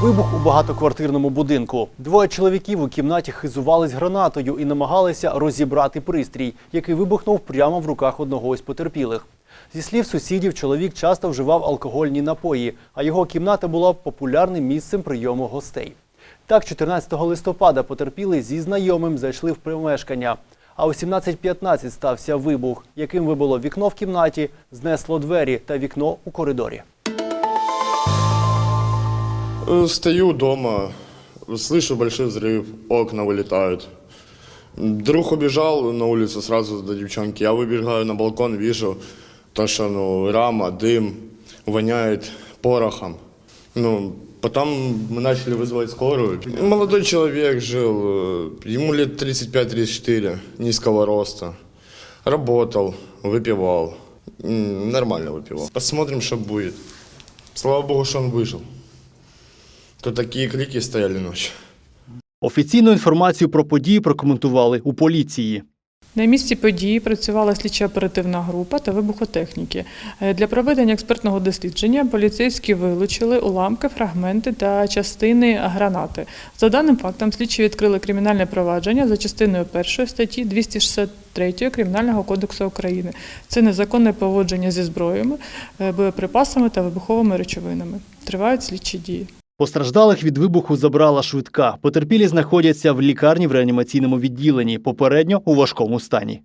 Вибух у багатоквартирному будинку. Двоє чоловіків у кімнаті хизувались гранатою і намагалися розібрати пристрій, який вибухнув прямо в руках одного із потерпілих. Зі слів сусідів, чоловік часто вживав алкогольні напої, а його кімната була популярним місцем прийому гостей. Так, 14 листопада потерпілий зі знайомим зайшли в помешкання. А о 17.15 стався вибух, яким вибило вікно в кімнаті, знесло двері та вікно у коридорі. Э, Стою дома, слышу большой взрыв, окна вылетают. Друг убежал на улицу сразу до девчонки. Я выбегаю на балкон, вижу то, что ну, рама, дым, воняет порохом. Ну, потом мы начали вызывать скорую. Молодой человек жил, э, ему лет 35-34, низкого роста. Работал, выпивал. М, Нормально выпивал. Посмотрим, что будет. Слава богу, что он выжил. То такі кліки стояли ночі. Офіційну інформацію про події прокоментували у поліції. На місці події працювала слідчо-оперативна група та вибухотехніки. Е, Для проведення експертного дослідження поліцейські вилучили уламки, фрагменти та частини гранати. За даним фактом, слідчі відкрили кримінальне провадження за частиною 1 статті 263 Кримінального кодексу України. Це незаконне поводження зі зброями, е, боєприпасами та вибуховими речовинами. Тривають слідчі дії. Постраждалих від вибуху забрала швидка. Потерпілі знаходяться в лікарні в реанімаційному відділенні, попередньо у важкому стані.